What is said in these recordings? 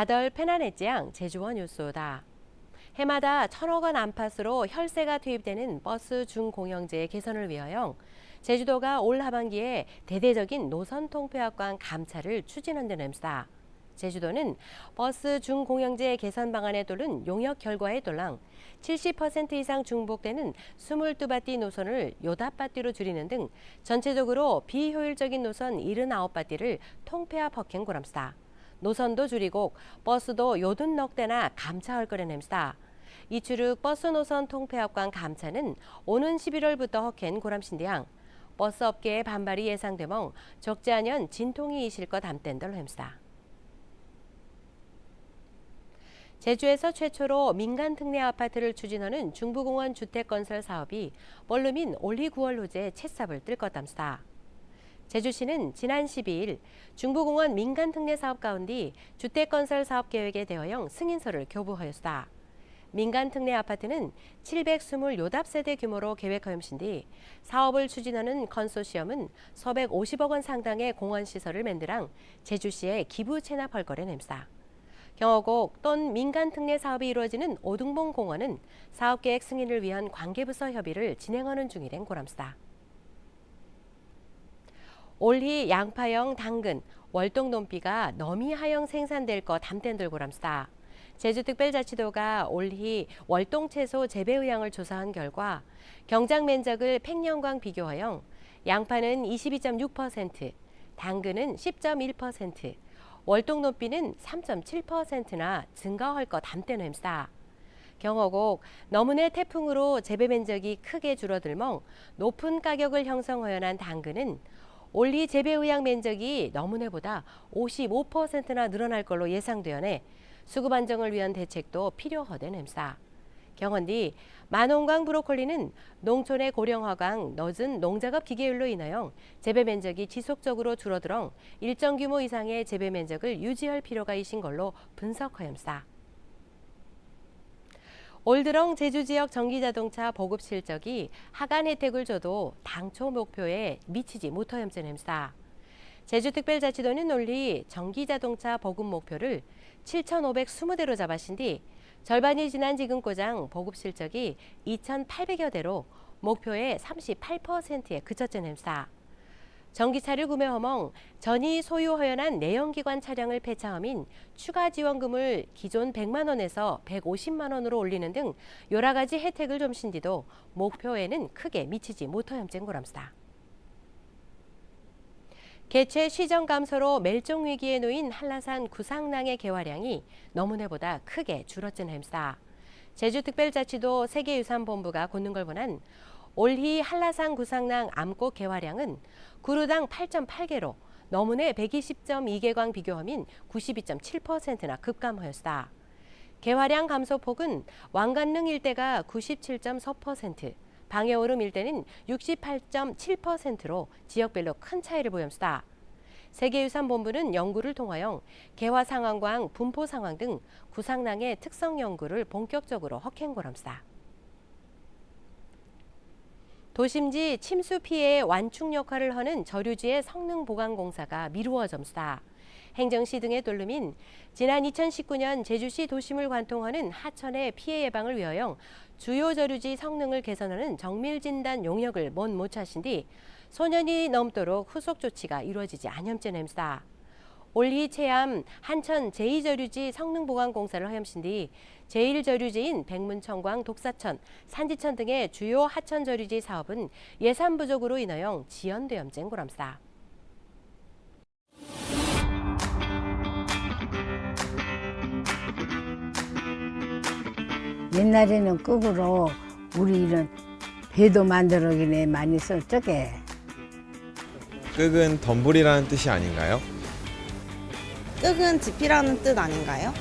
다덜 페나네지양 제주원 뉴스다. 해마다 천억 원 안팎으로 혈세가 투입되는 버스 중공영제 개선을 위하여 제주도가 올 하반기에 대대적인 노선 통폐합관 감차를 추진한다는 엠스다. 제주도는 버스 중공영제 개선 방안에 따른 용역 결과에 돌랑 70% 이상 중복되는 22바띠 노선을 요답바띠로 줄이는 등 전체적으로 비효율적인 노선 79바띠를 통폐합 허행 고람스다. 노선도 줄이고 버스도 요든 넉 대나 감차할 거란 햄스다. 이추륵 버스 노선 통폐합관 감차는 오는 11월부터 허캔 고람신대양 버스 업계의 반발이 예상되멍 적지 않은 진통이 이실 것 담댄들 햄스다. 제주에서 최초로 민간 특례 아파트를 추진하는 중부공원 주택건설 사업이 원룸인 올리 9월 호재 채삽을 뜰 것 담스다. 제주시는 지난 12일 중부공원 민간 특례 사업 가운데 주택건설 사업 계획에 대하여 승인서를 교부하였다. 민간 특례 아파트는 720 요답 세대 규모로 계획하였신데 사업을 추진하는 컨소시엄은 서백 50억 원 상당의 공원 시설을 만들랑 제주시에 기부 체납할 거래 냄사. 경호국 또는 민간 특례 사업이 이루어지는 오등봉 공원은 사업 계획 승인을 위한 관계부서 협의를 진행하는 중이된 고람스다. 올해 양파형 당근, 월동 논비가 너미 하형 생산될 것 담댄들 고람스다. 제주특별자치도가 올해 월동 채소 재배 의향을 조사한 결과 경장 면적을 팽년광 비교하여 양파는 22.6%, 당근은 10.1%, 월동 논비는 3.7%나 증가할 것 담대는 햄스다. 경호국 너문의 태풍으로 재배 면적이 크게 줄어들멍 높은 가격을 형성하여난 당근은 올리 재배 의향 면적이 너문해보다 55%나 늘어날 걸로 예상되어내 수급 안정을 위한 대책도 필요하된 햄사. 경원디 만원광 브로콜리는 농촌의 고령화강 늦은 농작업 기계율로 인하여 재배 면적이 지속적으로 줄어들어 일정 규모 이상의 재배 면적을 유지할 필요가 있신 걸로 분석하였사. 올 들어 제주 지역 전기자동차 보급 실적이 하간 혜택을 줘도 당초 목표에 미치지 못하였는 햄사. 제주특별자치도는 논리 전기자동차 보급 목표를 7,520대로 잡았신 뒤 절반이 지난 지금 고장 보급 실적이 2,800여 대로 목표의 38%에 그쳤던 햄사. 전기차를 구매하멍 전이 소유 허연한 내연기관 차량을 폐차함인 추가 지원금을 기존 100만 원에서 150만 원으로 올리는 등 여러 가지 혜택을 좀 신디도 목표에는 크게 미치지 못하염증 고람스다. 개체 시정 감소로 멸종 위기에 놓인 한라산 구상낭의 개화량이 너무나보다 크게 줄었던 햄스다. 제주특별자치도 세계유산본부가 곧는 걸 보난 올희 한라산 구상낭 암꽃 개화량은 구루당 8.8개로 너문의 120.2개광 비교하면 92.7%나 급감하였다. 개화량 감소폭은 왕관릉 일대가 97.4%, 방해오름 일대는 68.7%로 지역별로 큰 차이를 보였다. 세계유산본부는 연구를 통하여 개화 상황과 분포 상황 등 구상낭의 특성 연구를 본격적으로 허행고람다. 도심지 침수 피해 완충 역할을 하는 저류지의 성능 보강 공사가 미루어졌다. 행정시 등의 돌름인 지난 2019년 제주시 도심을 관통하는 하천의 피해 예방을 위하여 주요 저류지 성능을 개선하는 정밀 진단 용역을 못 못하신 뒤 소년이 넘도록 후속 조치가 이루어지지 않염증 햄스다. 올희 체암 한천 제2저류지 성능보강공사를 하염신 뒤 제1저류지인 백문청광 독사천, 산지천 등의 주요 하천저류지 사업은 예산 부족으로 인하여 지연되염증 고람사. 옛날에는 거꾸로 우리 이런 배도 만들어기네 많이 썼저게 끄은 덤불이라는 뜻이 아닌가요? 뜩은 지피라는 뜻 아닌가요?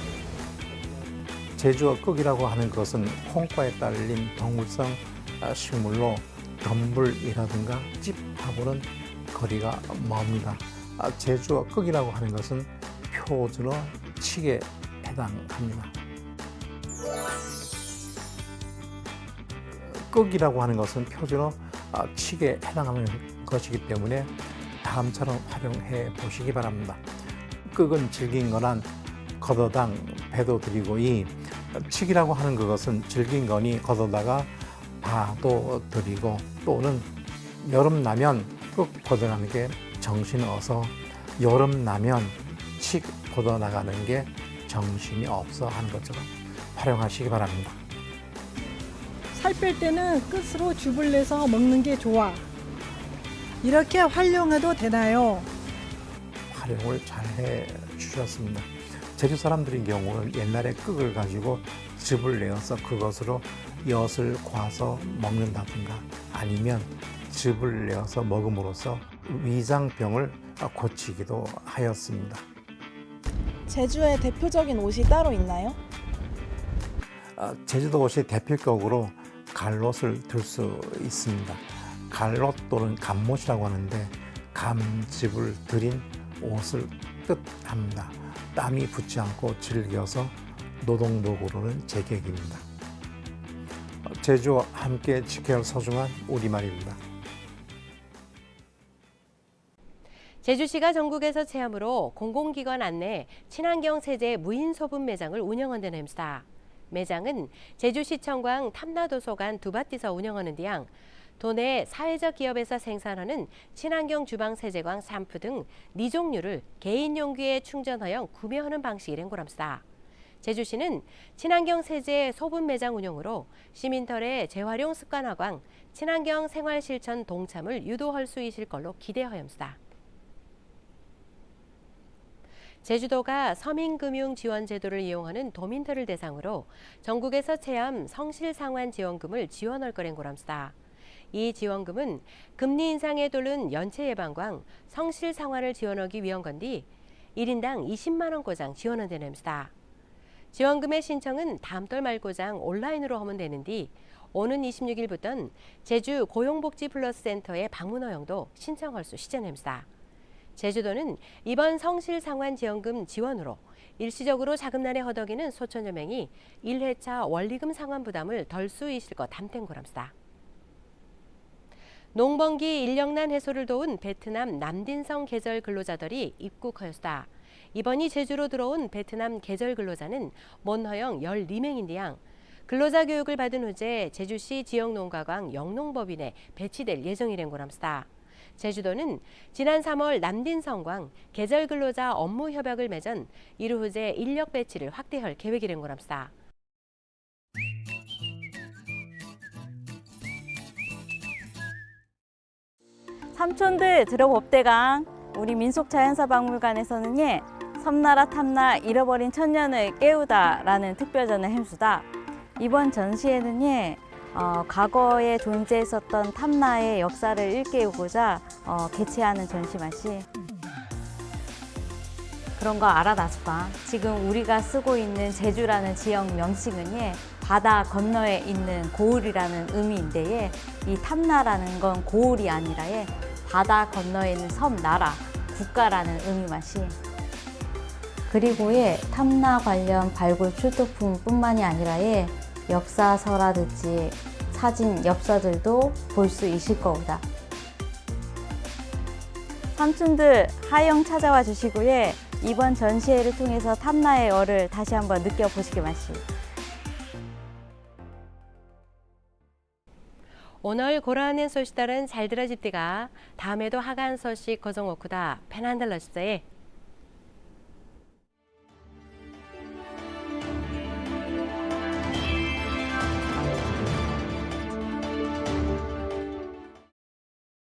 제주어 끄기라고 하는 것은 콩과에 딸린 동물성 아, 식물로 덤불이라든가 찝하고는 거리가 멉니다. 아, 제주어 끄기라고 하는 것은 표준어 칙에 해당합니다. 끄기라고 하는 것은 표준어 아, 칙에 해당하는 것이기 때문에 다음처럼 활용해 보시기 바랍니다. 끄은 질긴 거란 걷어당 배도 드리고 이 칙이라고 하는 그것은 질긴 거니 걷어다가 봐도 드리고 또는 여름 나면 꼭 걷어가는 게 정신 어서 여름 나면 칙 걷어 나가는 게 정신이 없어 하는 것처럼 활용하시기 바랍니다. 살 뺄 때는 끝으로 줍을 내서 먹는 게 좋아. 이렇게 활용해도 되나요? 활용을 잘 해 주셨습니다. 제주 사람들의 경우는 옛날에 끄을 가지고 즙을 내어서 그것으로 엿을 과서 먹는다든가 아니면 즙을 내어서 먹음으로써 위장병을 고치기도 하였습니다. 제주의 대표적인 옷이 따로 있나요? 아, 제주도 옷이 대표격으로 갈롯을 들 수 있습니다. 갈롯 또는 감못이라고 하는데 감즙을 들인 옷을 뜻합니다. 땀이 붙지 않고 즐겨서 노동복으로는 제격입니다. 어, 제주와 함께 지켜야 할 소중한 우리말입니다. 제주시가 전국에서 체험으로 공공기관 안내 친환경 세제 무인 소분 매장을 운영하는 햄스타. 매장은 제주시청광 탐나도서관 두바티서 운영하는 디양 도내 사회적 기업에서 생산하는 친환경 주방 세제광 샴푸 등네 종류를 개인 용기에 충전하여 구매하는 방식이란 거랍니다. 제주시는 친환경 세제 소분 매장 운영으로 시민털의 재활용 습관화 광, 친환경 생활 실천 동참을 유도할 수 있을 걸로 기대하였습니다. 제주도가 서민금융지원제도를 이용하는 도민들을 대상으로 전국에서 체험 성실상환 지원금을 지원할 거랍니다. 이 지원금은 금리 인상에 따른 연체 예방광 성실 상환을 지원하기 위한 건디 1인당 20만 원 고장 지원한다는 햄스다. 지원금의 신청은 다음 달 말고장 온라인으로 하면 되는디 오는 26일부터는 제주 고용복지 플러스 센터에 방문 허용도 신청할 수 시전합니다. 제주도는 이번 성실상환 지원금 지원으로 일시적으로 자금난에 허덕이는 소천여 명이 1회차 원리금 상환 부담을 덜 수 있을 것 담된 거랍니다. 농번기 인력난 해소를 도운 베트남 남딘성 계절 근로자들이 입국하였다. 이번이 제주로 들어온 베트남 계절 근로자는 mon허영 14명인데양 근로자 교육을 받은 후에 제주시 지역 농가광 영농법인에 배치될 예정이란 거랍니다. 제주도는 지난 3월 남딘성광 계절 근로자 업무 협약을 맺은 이루 후에 인력 배치를 확대할 계획이란 거랍니다. 삼촌들 들어봅대강 우리 민속자연사박물관에서는 예 섬나라 탐나 잃어버린 천년을 깨우다라는 특별전을 햄수다. 이번 전시회는 예 어, 과거에 존재했었던 탐나의 역사를 일깨우고자 어, 개최하는 전시 맛이. 그런 거 알아 나수가 지금 우리가 쓰고 있는 제주라는 지역 명칭은 예 바다 건너에 있는 고을이라는 의미인데 예, 이 탐나라는 건 고을이 아니라 예 바다 건너에 있는 섬 나라 국가라는 의미 맛이 그리고 예 탐나 관련 발굴 출토품뿐만이 아니라 예 역사서라든지 사진 엽서들도 볼 수 있을 거다. 삼촌들 하영 찾아와 주시고 예 이번 전시회를 통해서 탐나의 얼을 다시 한번 느껴보시기 마시. 오늘 고라하는 소식 따른 잘 들어집디가 다음에도 하간 소식 고정 오쿠다. 페난들러시에